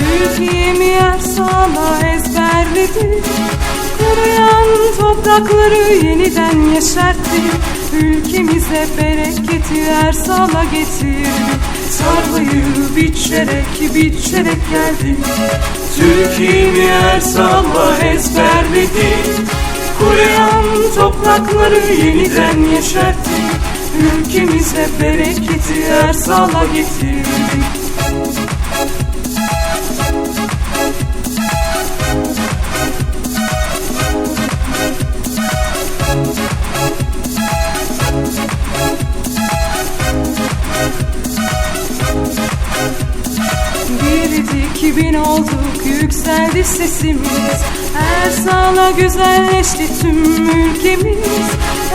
Türkiye'mi yer sağla ezberledi. Kuruyan toprakları yeniden yeşertti. Ülkemize bereketi er sağla getirdi. Tarlayı biçerek biçerek geldi. Türkiye'mi her sabah ezberledi. Kuruyan toprakları yeniden yeşertti. Ülkemize bereketi er sağla getirdi Birdik bin olduk yükseldi sesimiz. Her sağla güzelleşti tüm ülkemiz.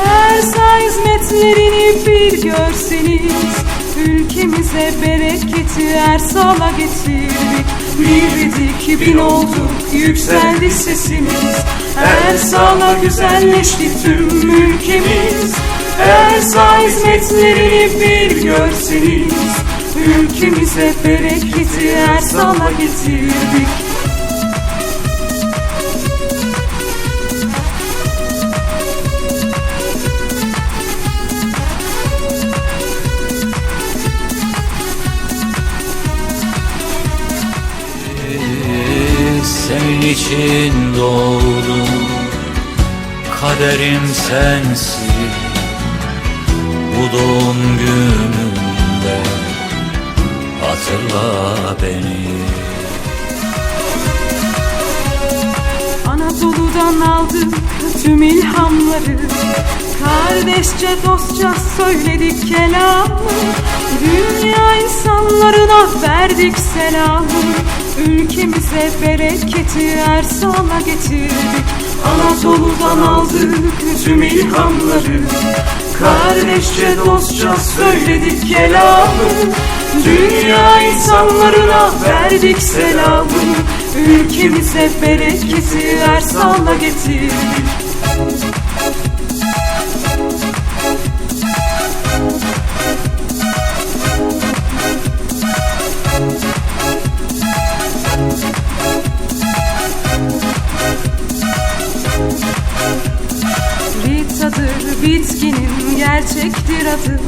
Her sağ hizmetlerini bir görseniz. Ülkemize bereketi her sağla getirdik. Birdik bin olduk yükseldi sesimiz. Her sağla güzelleşti tüm ülkemiz. Her sağ hizmetlerini bir görseniz Ülkemize bereketi her sağla getirdik. Senin için doğdum Kaderim sensin. Bu doğum günümde Hatırla beni. Anadolu'dan aldık tüm ilhamları. Kardeşçe dostça söyledik kelamı. Dünya insanlarına verdik selamı. Ülkemize bereketi her sağla getirdik. Anadolu'dan aldık tüm ilhamları Kardeşçe dostça söyledik kelamı. Dünya insanlarına verdik selamı. Ülkemize bereketi her sağla getirdik adı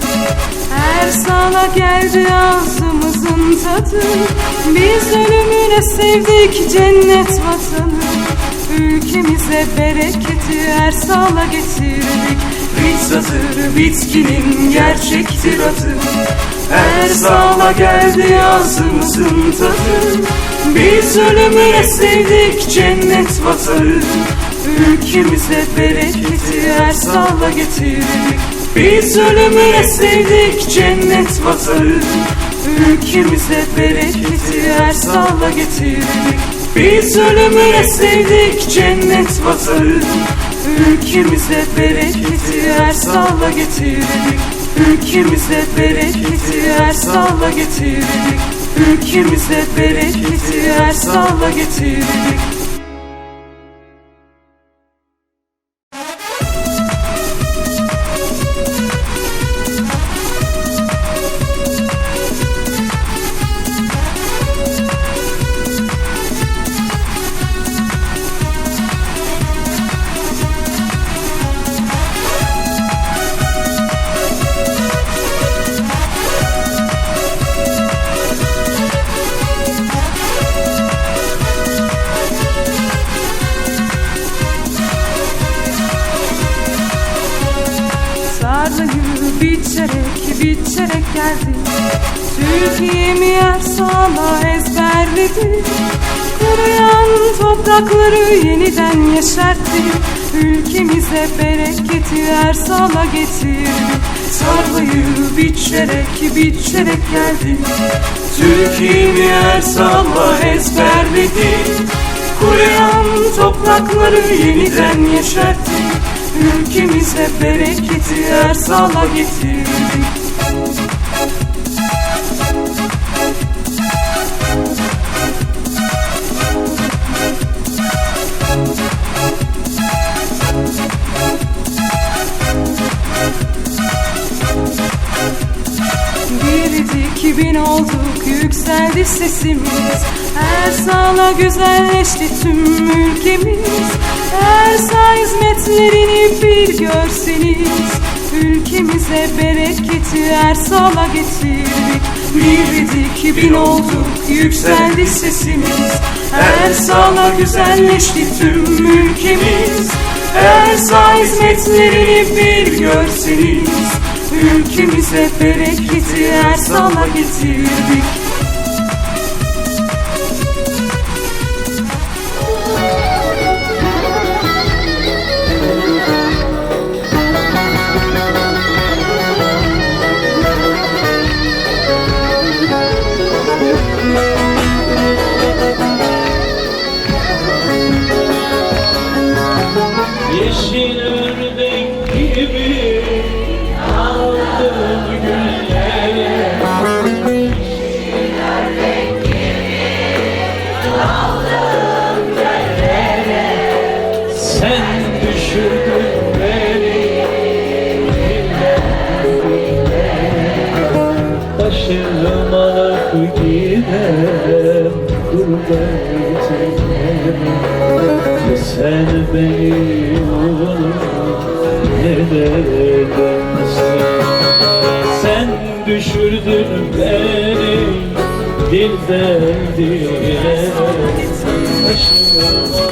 Her sağla geldi ağzımızın tadı. Biz ölümüne sevdik cennet vatanı. Ülkemize bereketi her sağla getirdik. Ritadır bitkinin gerçektir adı. Her sağla geldi ağzımızın tadı. Biz ölümüne sevdik cennet vatanı. Ülkemize bereketi her sağla getirdik Biz ölümüne sevdik cennet vatanı Ülkemize bereketi her sağla getirdik. Biz ölümüne sevdik cennet vatanı Ülkemize bereketi her sağla getirdik. Ülkemize bereketi her sağla getirdik. Ülkemize bereketi her sağla getirdik geldi. Türkiye'mi yer sağla ezberledi. Kuruyan toprakları yeniden yeşertti. Ülkemize bereketi her sağla getirdi. Tarlayı biçerek biçerek geldi. Türkiye'mi her sabah ezberledi. Kuruyan toprakları yeniden yeşertti. Ülkemize bereketi her sağla getirdi Birdik bin olduk yükseldi sesimiz. Her sağla güzelleşti tüm ülkemiz. Her sağ hizmetlerini bir görseniz Ülkemize bereketi her sağla getirdik. Bir iki bin olduk yükseldi sesimiz. Her sağla güzelleşti tüm ülkemiz. Her sağ hizmetlerini bir görseniz. Ülkemize bereketi her sağla getirdik gidem gurbetime sen beni ne demezsin. Sen düşürdün beni dilden dile Başıma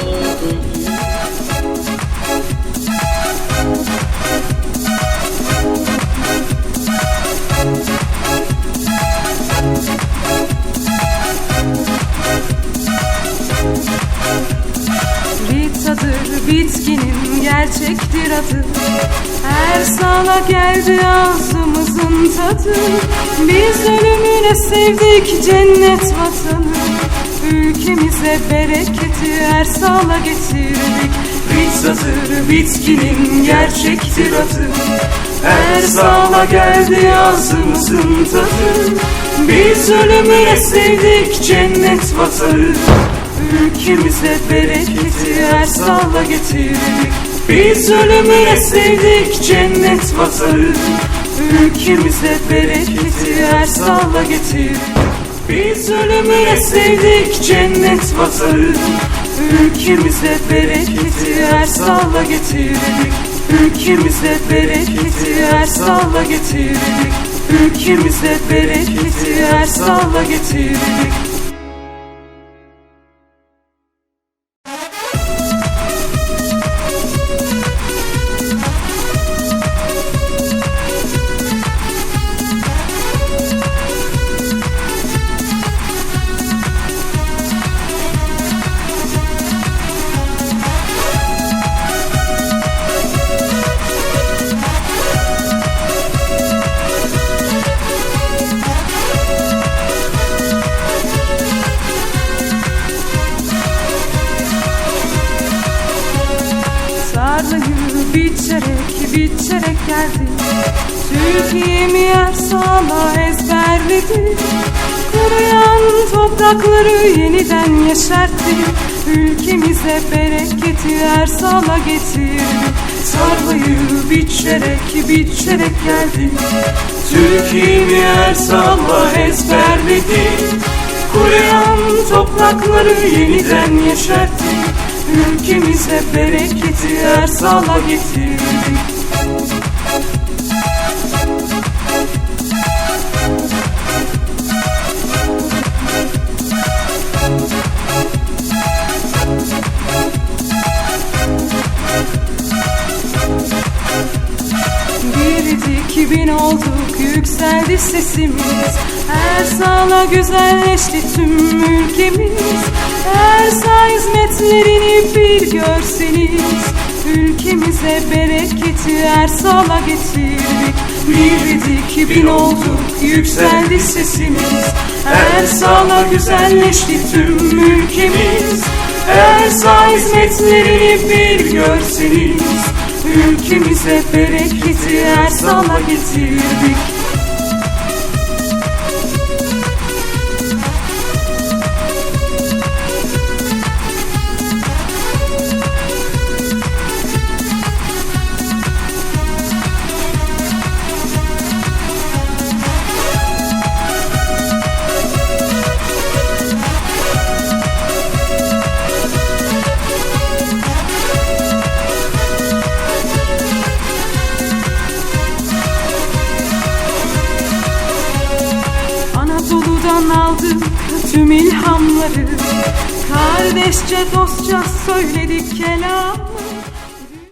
tadı Biz ölümüne sevdik cennet vatanı. Ülkemize bereketi her sağla getirdik. Ritadır bitkinin gerçektir adı Her sağla geldi ağzımızın tadı. Biz ölümüne sevdik cennet vatanı. Ülkemize bereketi her sağla getirdik. Biz ölümüne sevdik cennet vatanı Ülkemize bereketi her sağla getirdik Biz ölümüne sevdik cennet vatanı. Ülkemize bereketi her sağla getirdik Ülkemize bereketi her sağla getirdik Ülkemize bereketi her sağla getirdik Tarlayı biçerek geldi. Türkiye'mi yer sağla ezberledi Kuruyan toprakları yeniden yeşertti. Ülkemize bereketi her sağla getirdi. Tarlayı biçerek biçerek geldi. Türkiye'mi her sabah ezberledi Kuruyan toprakları yeniden yeşertti Ülkemize bereketi her sağla getirdi Bir iki bin olduk yükseldi sesimiz. Her sağla güzelleşti tüm ülkemiz Her sağ hizmetlerini bir görseniz. Ülkemize bereketi her sağla getirdik. Bir iki bin olduk yükseldi sesimiz. Her sağla güzelleşti tüm ülkemiz. Her sağ hizmetlerini bir görseniz. Ülkemize bereketi her sağla getirdik Kardeşçe dostça söyledik kelam